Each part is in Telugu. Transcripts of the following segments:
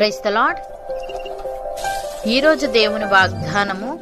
ప్రైస్ ద లాడ్ ఈరోజు దేవుని వాగ్దానము.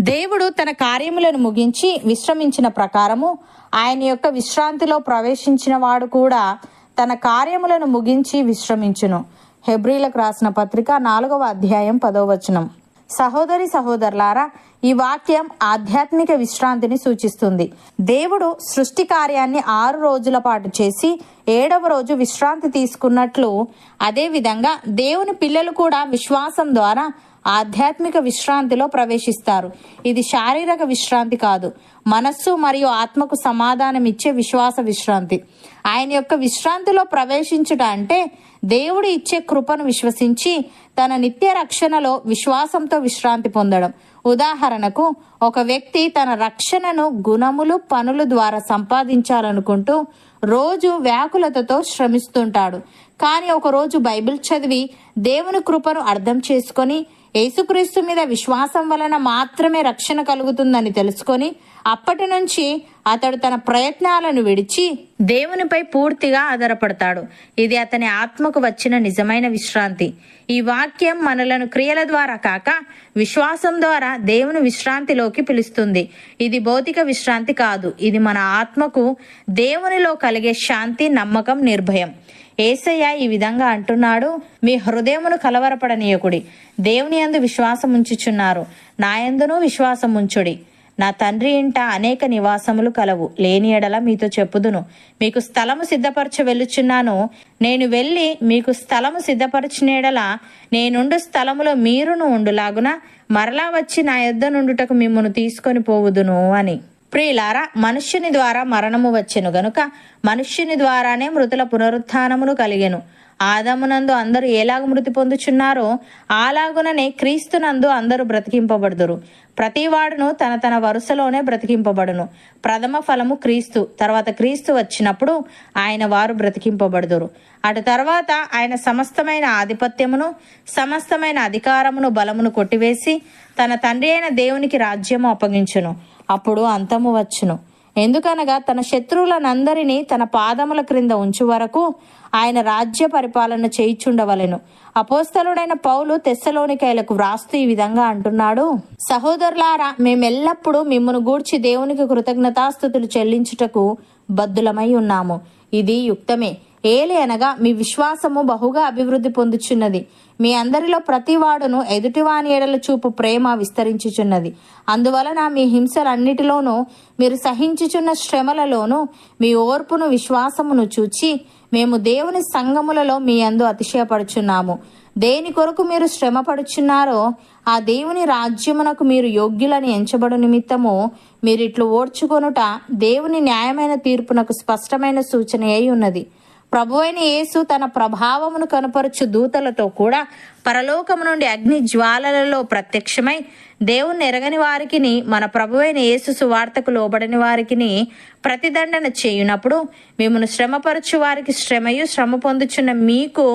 దేవుడు తన కార్యములను ముగించి విశ్రమించిన ప్రకారము ఆయన యొక్క విశ్రాంతిలో ప్రవేశించిన వాడు కూడా తన కార్యములను ముగించి విశ్రమించును. హెబ్రిలకు రాసిన పత్రిక నాలుగవ అధ్యాయం పదో వచనం. సహోదరి సహోదరులారా ఈ వాక్యం ఆధ్యాత్మిక విశ్రాంతిని సూచిస్తుంది. దేవుడు సృష్టి కార్యాన్ని ఆరు రోజుల పాటు చేసి ఏడవ రోజు విశ్రాంతి తీసుకున్నట్లు అదేవిధంగా దేవుని పిల్లలు కూడా విశ్వాసం ద్వారా ఆధ్యాత్మిక విశ్రాంతిలో ప్రవేశిస్తారు. ఇది శారీరక విశ్రాంతి కాదు. మనస్సు మరియు ఆత్మకు సమాధానం ఇచ్చే విశ్వాస విశ్రాంతి. ఆయన యొక్క విశ్రాంతిలో ప్రవేశించుట అంటే దేవుడు ఇచ్చే కృపను విశ్వసించి తన నిత్య రక్షణలో విశ్వాసంతో విశ్రాంతి పొందడం. ఉదాహరణకు ఒక వ్యక్తి తన రక్షణను గుణములు పనులు ద్వారా సంపాదించాలనుకుంటూ రోజు వ్యాకులతతో శ్రమిస్తుంటాడు. కానీ ఒక రోజు బైబిల్ చదివి దేవుని కృపను అర్థం చేసుకొని యేసుక్రీస్తు మీద విశ్వాసం వలన మాత్రమే రక్షణ కలుగుతుందని తెలుసుకొని అప్పటి నుంచి అతడు తన ప్రయత్నాలను విడిచి దేవునిపై పూర్తిగా ఆధారపడతాడు. ఇది అతని ఆత్మకు వచ్చిన నిజమైన విశ్రాంతి. ఈ వాక్యం మనలను క్రియల ద్వారా కాక విశ్వాసం ద్వారా దేవుని విశ్రాంతిలోకి పిలుస్తుంది. ఇది భౌతిక విశ్రాంతి కాదు. ఇది మన ఆత్మకు దేవునిలో కలిగే శాంతి నమ్మకం నిర్భయం. ఏసయ్య ఈ విధంగా అంటున్నాడు మీ హృదయమును కలవరపడనీయకుడి. దేవుని అందు విశ్వాసం ఉంచుచున్నారు నా విశ్వాసం ఉంచుడి నా తండ్రి ఇంట అనేక నివాసములు కలవు. లేని ఎడల మీతో చెప్పుదును. మీకు స్థలము సిద్ధపరచ వెళ్ళుచున్నాను. నేను వెళ్ళి మీకు స్థలము సిద్ధపరచిన ఎడల నేనుండు స్థలములో మీరును ఉండులాగున మరలా వచ్చి నా యొద్ద నుండుటకు మిమ్మను తీసుకొని పోవుదును అని. ప్రియులారా మనుష్యుని ద్వారా మరణము వచ్చెను గనుక మనుష్యుని ద్వారానే మృతుల పునరుత్నమును కలిగెను. ఆదమునందు అందరూ ఎలాగ మృతి పొందుచున్నారో అలాగుననే క్రీస్తునందు అందరూ బ్రతికింపబడుదురు. ప్రతివాడును తన తన వరుసలోనే బ్రతికింపబడును. ప్రథమ ఫలము క్రీస్తు తర్వాత క్రీస్తు వచ్చినప్పుడు ఆయన వారు బ్రతికింపబడుదురు. అటు తర్వాత ఆయన సమస్తమైన ఆధిపత్యమును సమస్తమైన అధికారమును బలమును కొట్టివేసి తన తండ్రి అయిన దేవునికి రాజ్యము అప్పగించును. అప్పుడు అంతము వచ్చును. ఎందుకనగా తన శత్రువులనందరినీ తన పాదముల క్రింద ఉంచు వరకు ఆయన రాజ్య పరిపాలన చేయిచుండవలెను. అపోస్తలుడైన పౌలు తెస్సలోనికైలకు వ్రాస్తూ ఈ విధంగా అంటున్నాడు. సహోదరులారా మేమెల్లప్పుడూ మిమ్మను గూర్చి దేవునికి కృతజ్ఞతాస్థుతులు చెల్లించుటకు బద్దులమై ఉన్నాము. ఇది యుక్తమే. ఏలి అనగా మీ విశ్వాసము బహుగా అభివృద్ధి పొందుచున్నది. మీ అందరిలో ప్రతివాడును ఎదుటివాని ఎడల చూపు ప్రేమ విస్తరించుచున్నది. అందువలన మీ హింసలన్నిటిలోనూ మీరు సహించుచున్న శ్రమలలోనూ మీ ఓర్పును విశ్వాసమును చూచి మేము దేవుని సంగములలో మీ అందు అతిశయపడుచున్నాము. దేని కొరకు మీరు శ్రమపడుచున్నారో ఆ దేవుని రాజ్యమునకు మీరు యోగ్యులని ఎంచబడు నిమిత్తము మీరిట్లు ఓడ్చుకొనుట దేవుని న్యాయమైన తీర్పునకు స్పష్టమైన సూచన అయి ఉన్నది. ప్రభువైన యేసు తన ప్రభావమును కనపరుచు దూతలతో కూడా పరలోకము నుండి అగ్ని జ్వాలలలో ప్రత్యక్షమై దేవుని ఎరగని వారికిని మన ప్రభువైన యేసు సువార్తకు లోబడని వారికిని ప్రతిదండన చేయునప్పుడు మిమ్మను శ్రమపరచు వారికి శ్రమయు శ్రమ పొందుచున్న మీకు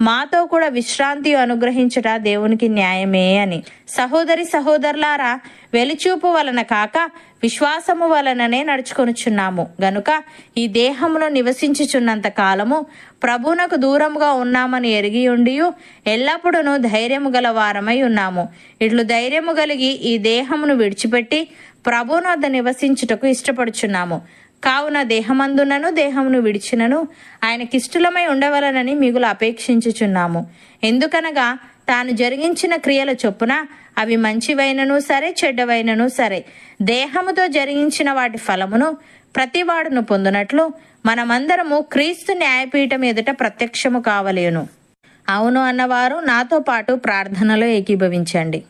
మాతో కూడా విశ్రాంతి అనుగ్రహించట దేవునికి న్యాయమే అని. సహోదరి సహోదరులారా వెలిచూపు వలన కాక విశ్వాసము వలననే నడుచుకొనుచున్నాము. గనుక ఈ దేహంలో నివసించుచున్నంత కాలము ప్రభునకు దూరముగా ఉన్నామని ఎరిగి ఉండి ఎల్లప్పుడూ ధైర్యము గల వారమై ఉన్నాము. ఇట్లు ధైర్యము కలిగి ఈ దేహమును విడిచిపెట్టి ప్రభునొద్ద నివసించుటకు ఇష్టపడుచున్నాము. కావున దేహమందునను దేహమును విడిచినను ఆయనకిష్టులమై ఉండవలనని మిగులు అపేక్షించుచున్నాము. ఎందుకనగా తాను జరిగించిన క్రియల చొప్పున అవి మంచివైనను సరే చెడ్డవైనను సరే. దేహముతో జరిగించిన వాటి ఫలమును ప్రతివాడును పొందునట్లు మనమందరము క్రీస్తు న్యాయపీఠం ఎదుట ప్రత్యక్షము కావలేను. అవును అన్నవారు నాతో పాటు ప్రార్థనలో ఏకీభవించండి.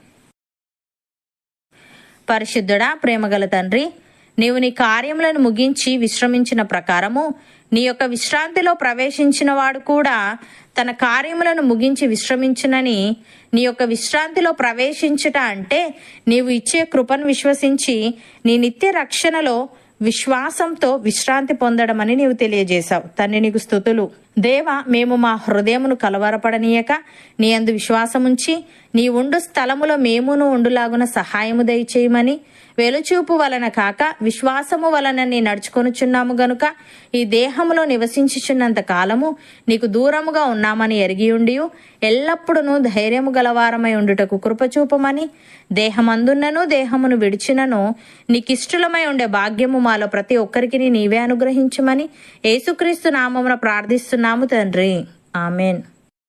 పరిశుద్ధుడా ప్రేమగల తండ్రి నీవు నీ కార్యములను ముగించి విశ్రమించిన ప్రకారము నీ యొక్క విశ్రాంతిలో ప్రవేశించిన వాడు కూడా తన కార్యములను ముగించి విశ్రమించునని నీ యొక్క విశ్రాంతిలో ప్రవేశించుట అంటే నీవు ఇచ్చే కృపను విశ్వసించి నీ నిత్య రక్షణలో విశ్వాసంతో విశ్రాంతి పొందడమని నీవు తెలియజేశావు. తండ్రి నీకు స్థుతులు. దేవ మేము మా హృదయమును కలవరపడనీయక నీ అందు విశ్వాసముంచి నీ ఉండు స్థలములో మేమును ఉండులాగున సహాయము దయచేయమని వెలుచూపు వలన కాక విశ్వాసము వలన నీ నడుచుకొనుచున్నాము గనుక ఈ దేహములో నివసించుచున్నంత కాలము నీకు దూరముగా ఉన్నామని ఎరిగియుండి ఎల్లప్పుడూ ధైర్యము గలవారమై ఉండుటకు కృపచూపమని దేహమందున్నను దేహమును విడిచినను నీకిష్టలమై ఉండే భాగ్యము మాలో ప్రతి ఒక్కరికి నీవే అనుగ్రహించమని యేసుక్రీస్తు నామమున ప్రార్థిస్తున్నాము తండ్రి. ఆమెన్.